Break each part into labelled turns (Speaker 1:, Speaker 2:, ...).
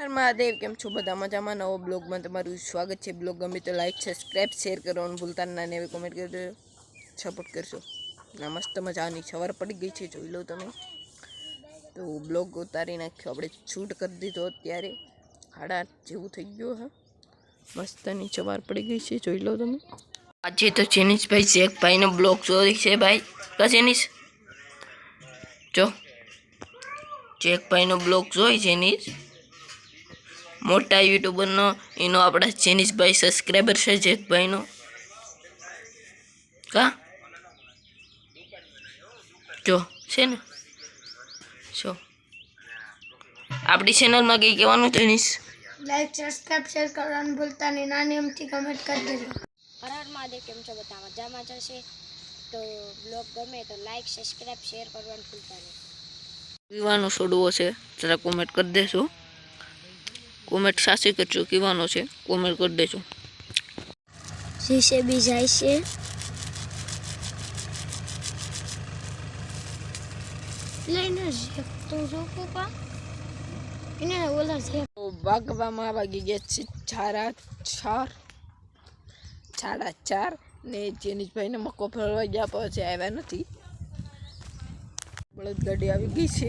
Speaker 1: હર મહાદેવ. કેમ છો? બધા મજામાં? નવો બ્લોગમાં તમારું સ્વાગત છે. બ્લોગ ગમે તો લાઈક સબસ્ક્રાઈબ શેર કરવાનું ભૂલતા ના ને એવી કોમેન્ટ કરજો. સપોર્ટ કરશો ના, મસ્ત મજાની સવાર પડી ગઈ છે, જોઈ લો તમે. તો બ્લોગ ઉતારી નાખ્યો. આપણે શૂટ કરી દીધો અત્યારે. હાડા જેવું થઈ ગયું, હા. મસ્તની સવાર પડી ગઈ છે, જોઈ લો તમે. આજે તો જેનીશભાઈ શેખભાઈનો બ્લોગ જોઈ છે ભાઈ. કા જેનીશ? જો. ચેકભાઈનો બ્લોગ જોઈ, જેનીશ? મોટા યુટ્યુબરનો એનો આપણા જેનીશભાઈ સબસ્ક્રાઈબર છે જેકભાઈનો કા? જો છે ને? જો. આપણી ચેનલમાં કંઈ કહેવાનું જેનીશ
Speaker 2: લાઈક સબસ્ક્રાઈબ શેર કરવાનું ભૂલતા નહીં. નાની અમથી કમેન્ટ કરી દેજો.
Speaker 3: હર મહાદેવ કેમ છો બધા? મજામાં જશે તો બ્લોગ ગમે તો લાઈક સબસ્ક્રાઈબ શેર કરવાનું ભૂલતા નહીં.
Speaker 1: પીવાનું છોડવો છે જરા કોમેન્ટ કરી દેજો. કોમેન્ટ સાચી કરજો કીવાનો છે કોમેન્ટ કરી દેજો.
Speaker 2: શીશે બી જાય છે. લઈને તો જો પપ્પા એને ઓલા છે
Speaker 1: તો વાગવામાં વાગી ગયા છે સાડા ચાર. સાડા ચાર ને જેનીશભાઈને મક્કો ફરવા ગયા પછી આવ્યા નથી. બળદગાડી આવી ગઈ છે.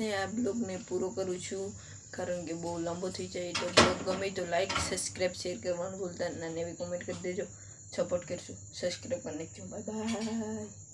Speaker 1: સાથે આ બ્લોગને પૂરો કરું છું. કારણ કે બહુ લાંબો થઈ જાય તો બ્લોગ ગમે તો લાઈક સબસ્ક્રાઈબ શેર કરવાનું ભૂલતા ના. એવી કોમેન્ટ કરી દેજો. સપોર્ટ કરશું. સબસ્ક્રાઈબ કરી નાખજો. Bye bye